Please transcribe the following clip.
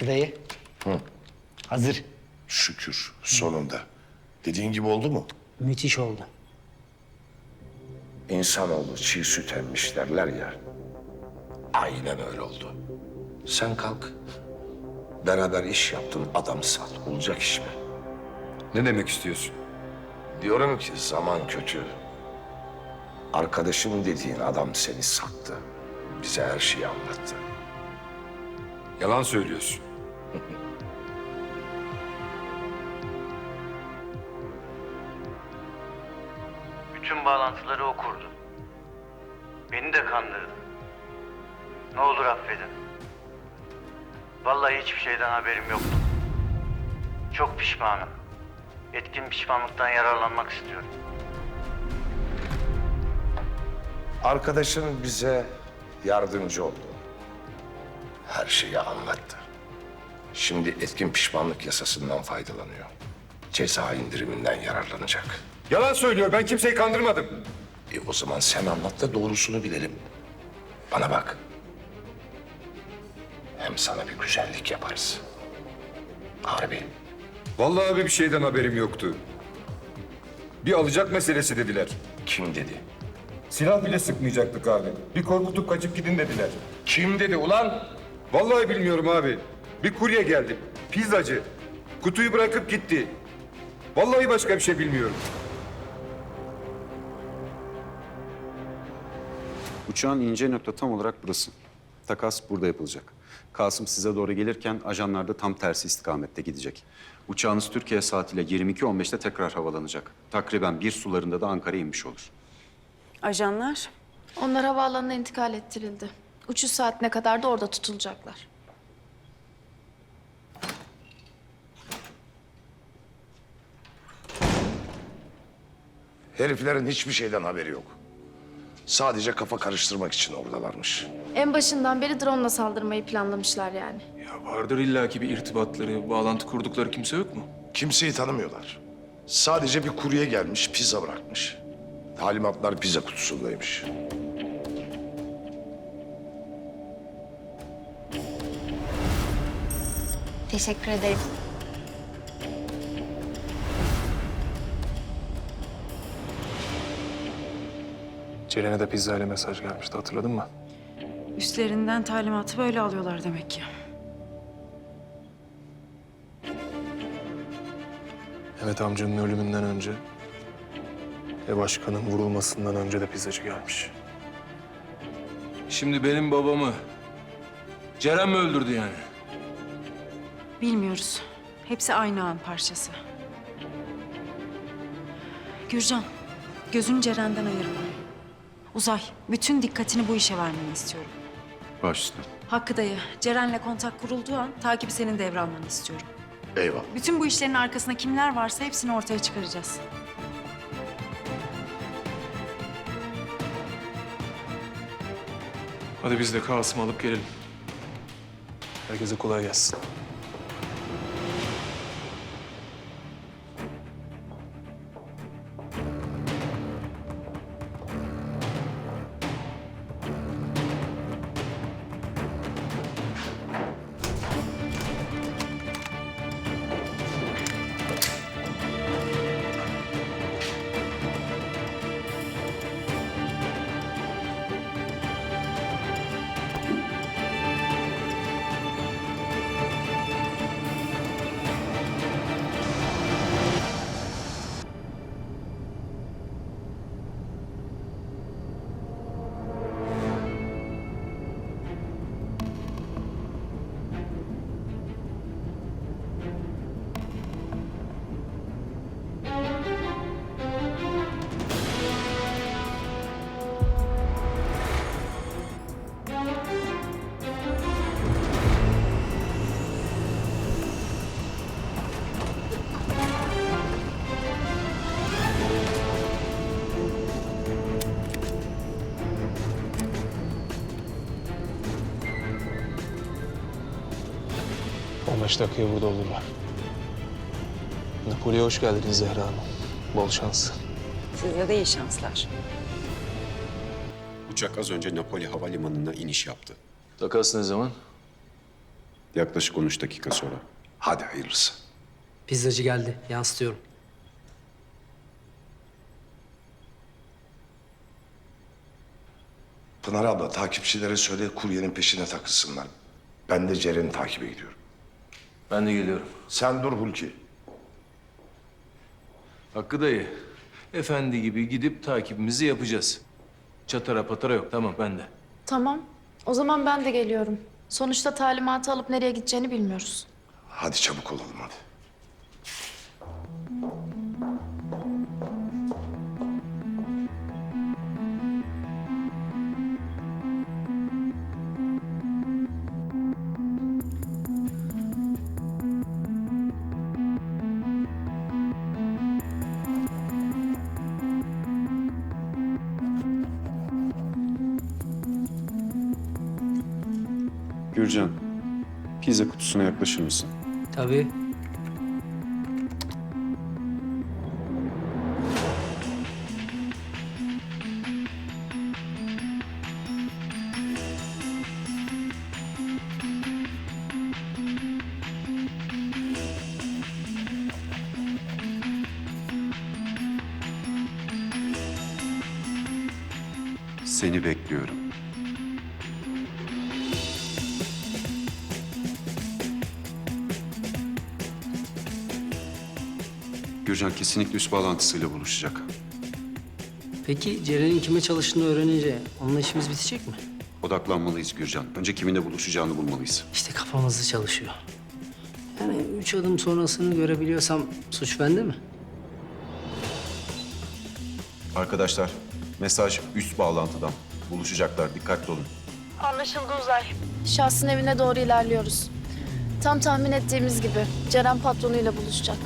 Hakkı dayı. Hazır. Şükür sonunda. Dediğin gibi oldu mu? Müthiş oldu. İnsanoğlu çiğ süt emmiş derler ya. Aynen öyle oldu. Sen kalk. Beraber iş yaptın adam sat. Olacak iş mi? Ne demek istiyorsun? Diyorum ki zaman kötü. Arkadaşım dediğin adam seni sattı. Bize her şeyi anlattı. Yalan söylüyorsun. Bütün bağlantıları o kurdu. Beni de kandırdı. Ne olur affedin. Vallahi hiçbir şeyden haberim yoktu. Çok pişmanım. Etkin pişmanlıktan yararlanmak istiyorum. Arkadaşın bize yardımcı oldu. Her şeyi anlattı. Şimdi etkin pişmanlık yasasından faydalanıyor. Ceza indiriminden yararlanacak. Yalan söylüyor. Ben kimseyi kandırmadım. E o zaman sen anlat da doğrusunu bilelim. Bana bak. Hem sana bir güzellik yaparız. Harbi. Vallahi abi bir şeyden haberim yoktu. Bir alacak meselesi dediler. Kim dedi? Silah bile sıkmayacaktık abi. Bir korkutup kaçıp gidin dediler. Kim dedi ulan? Vallahi bilmiyorum abi. Bir kurye geldi. Pizzacı. Kutuyu bırakıp gitti. Vallahi başka bir şey bilmiyorum. Uçağın ince nokta tam olarak burası. Takas burada yapılacak. Kasım size doğru gelirken ajanlar da tam tersi istikamette gidecek. Uçağınız Türkiye saatiyle 22.15'te tekrar havalanacak. Takriben bir sularında da Ankara'ya inmiş olur. Ajanlar? Onlar havaalanına intikal ettirildi. Uçuş saatine kadar da orada tutulacaklar. Heriflerin hiçbir şeyden haberi yok. Sadece kafa karıştırmak için oradalarmış. En başından beri drone'la saldırmayı planlamışlar yani. Ya vardır illaki bir irtibatları, bağlantı kurdukları kimse yok mu? Kimseyi tanımıyorlar. Sadece bir kurye gelmiş, pizza bırakmış. Talimatlar pizza kutusundaymış. Teşekkür ederim. Ceren'e de pizza ile mesaj gelmişti hatırladın mı? Üstlerinden talimatı böyle alıyorlar demek ki. Evet amcanın ölümünden önce ve başkanın vurulmasından önce de pizzacı gelmiş. Şimdi benim babamı Ceren mi öldürdü yani? Bilmiyoruz. Hepsi aynı an parçası. Gürcan, gözünü Ceren'den ayırma. Uzay, bütün dikkatini bu işe vermeni istiyorum. Başüstü. Hakkı dayı, Ceren'le kontak kurulduğu an takibi senin devralmanı istiyorum. Eyvallah. Bütün bu işlerin arkasında kimler varsa hepsini ortaya çıkaracağız. Hadi biz de Kasım'ı alıp gelelim. Herkese kolay gelsin. On beş dakikaya burada olurlar. Napoli'ye hoş geldiniz Zehra Hanım. Bol şans. Size de iyi şanslar. Uçak az önce Napoli Havalimanı'na iniş yaptı. Takas ne zaman? Yaklaşık 13 dakika sonra. Hadi hayırlısı. Pizzacı geldi. Yansıtıyorum. Pınar abla takipçilere söyle kuryenin peşine takılsınlar. Ben de Ceren'i takibe gidiyorum. Ben de geliyorum. Sen dur Hulki. Hakkı dayı, efendi gibi gidip takibimizi yapacağız. Çatara patara yok, tamam ben de. Tamam. O zaman ben de geliyorum. Sonuçta talimatı alıp nereye gideceğini bilmiyoruz. Hadi çabuk olalım hadi. Gürcan, pizza kutusuna yaklaşır mısın? Tabii. Seni bekliyorum. Gürcan kesinlikle üst bağlantısıyla buluşacak. Peki Ceren'in kime çalıştığını öğrenince onunla işimiz bitecek mi? Odaklanmalıyız Gürcan. Önce kiminle buluşacağını bulmalıyız. İşte kafamızda çalışıyor. Yani üç adım sonrasını görebiliyorsam suç bende mi? Arkadaşlar, mesaj üst bağlantıdan. Buluşacaklar, dikkatli olun. Anlaşıldı Uzay. Şahsın evine doğru ilerliyoruz. Tam tahmin ettiğimiz gibi Ceren patronuyla buluşacak.